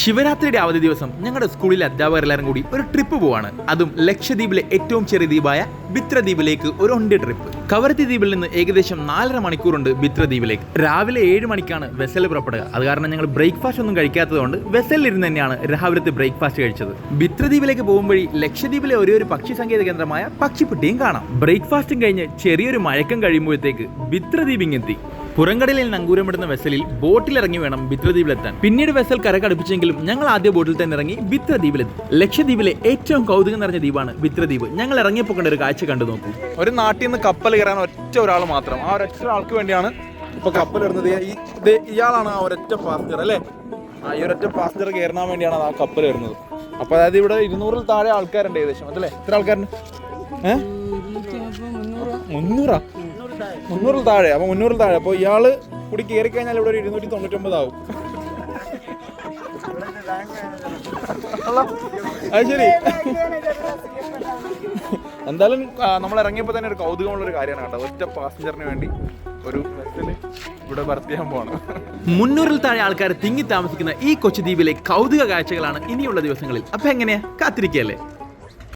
ശിവരാത്രിയുടെ അവധി ദിവസം ഞങ്ങളുടെ സ്കൂളിലെ അധ്യാപകർ എല്ലാവരും കൂടി ഒരു ട്രിപ്പ് പോവാണ്. അതും ലക്ഷദ്വീപിലെ ഏറ്റവും ചെറിയ ദ്വീപായ ബിത്രദ്വീപിലേക്ക് ഒരു ഒണ്ടി ട്രിപ്പ് കവരത്തി ദ്വീപിൽ നിന്ന് ഏകദേശം നാലര മണിക്കൂറുണ്ട് ബിത്രദ്വീപിലേക്ക് രാവിലെ ഏഴ് മണിക്കാണ് വെസൽ പുറപ്പെടുക. അത് കാരണം ഞങ്ങൾ ബ്രേക്ക്ഫാസ്റ്റ് ഒന്നും കഴിക്കാത്തതുകൊണ്ട് വെസലിരുന്ന് തന്നെയാണ് രാവിലത്തെ ബ്രേക്ക്ഫാസ്റ്റ് കഴിച്ചത്. ബിത്രദ്വീപിലേക്ക് പോകുമ്പോഴേ ലക്ഷദ്വീപിലെ ഒരേ ഒരു പക്ഷി സങ്കേത കേന്ദ്രമായ പക്ഷിപ്പെട്ടിയും കാണാം. ബ്രേക്ക്ഫാസ്റ്റും കഴിഞ്ഞ് ചെറിയൊരു മഴക്കം കഴിയുമ്പോഴത്തേക്ക് ബിത്രദ്വീപിങ് എത്തി പുറംകടലിൽ നങ്കൂരമിടുന്ന വെസലിൽ ബോട്ടിൽ ഇറങ്ങി വേണം ബിത്രദ്വീപിലെത്താൻ പിന്നീട് വെസൽ കരകടുപ്പിച്ചെങ്കിലും ഞങ്ങൾ ആദ്യ ബോട്ടിൽ തന്നെ ഇറങ്ങി ബിത്രദ്വീപിലെത്തി ലക്ഷദ്വീപിലെ ഏറ്റവും കൗതുകം നിറഞ്ഞ ദ്വീപാണ് ബിത്രദ്വീപ് ഞങ്ങൾ ഇറങ്ങിയപ്പോൾ കണ്ട ഒരു കാഴ്ച കണ്ടു നോക്കൂ. ഒരു നാട്ടിൽ നിന്ന് കപ്പൽ കയറാൻ ഒറ്റ ഒരാൾ മാത്രം. ആ ഒരൊറ്റ ആൾക്ക് വേണ്ടിയാണ് ഇപ്പൊ കപ്പൽ വരുന്നത്. ഇയാളാണ് ആ ഒരൊറ്റ പാസഞ്ചർ അല്ലേ? ആ ഈ ഒരൊറ്റ പാസഞ്ചർ കയറാൻ വേണ്ടിയാണ് ആ കപ്പൽ വരുന്നത്. അപ്പൊ അതായത് ഇവിടെ ഇരുന്നൂറിൽ താഴെ ആൾക്കാരുണ്ട് ഏകദേശം. അതല്ലേ? എത്ര ആൾക്കാരുണ്ട്? ഏഹ് മുന്നൂറാ? മുന്നൂറിൽ താഴെ അപ്പൊ മുന്നൂറിൽ താഴെ. അപ്പൊ ഇയാൾ കൂടി കയറി കഴിഞ്ഞാൽ ഇവിടെ ഒരു ഇരുന്നൂറ്റി തൊണ്ണൂറ്റൊമ്പത് ആവും. അത് ശരി. എന്തായാലും നമ്മൾ ഇറങ്ങിയപ്പോൾ തന്നെ ഒരു കൗതുകമുള്ള ഒരു കാര്യമാണ് കേട്ടോ. ഒറ്റ പാസഞ്ചറിന് വേണ്ടി ഒരു ബസ്സിൽ ഇവിടെ ചെയ്യാൻ പോകണം മുന്നൂറിൽ താഴെ ആൾക്കാർ തിങ്ങി താമസിക്കുന്ന ഈ കൊച്ചു ദ്വീപിലെ കൗതുക കാഴ്ചകളാണ് ഇനിയുള്ള ദിവസങ്ങളിൽ. അപ്പൊ എങ്ങനെയാ? കാത്തിരിക്കല്ലേ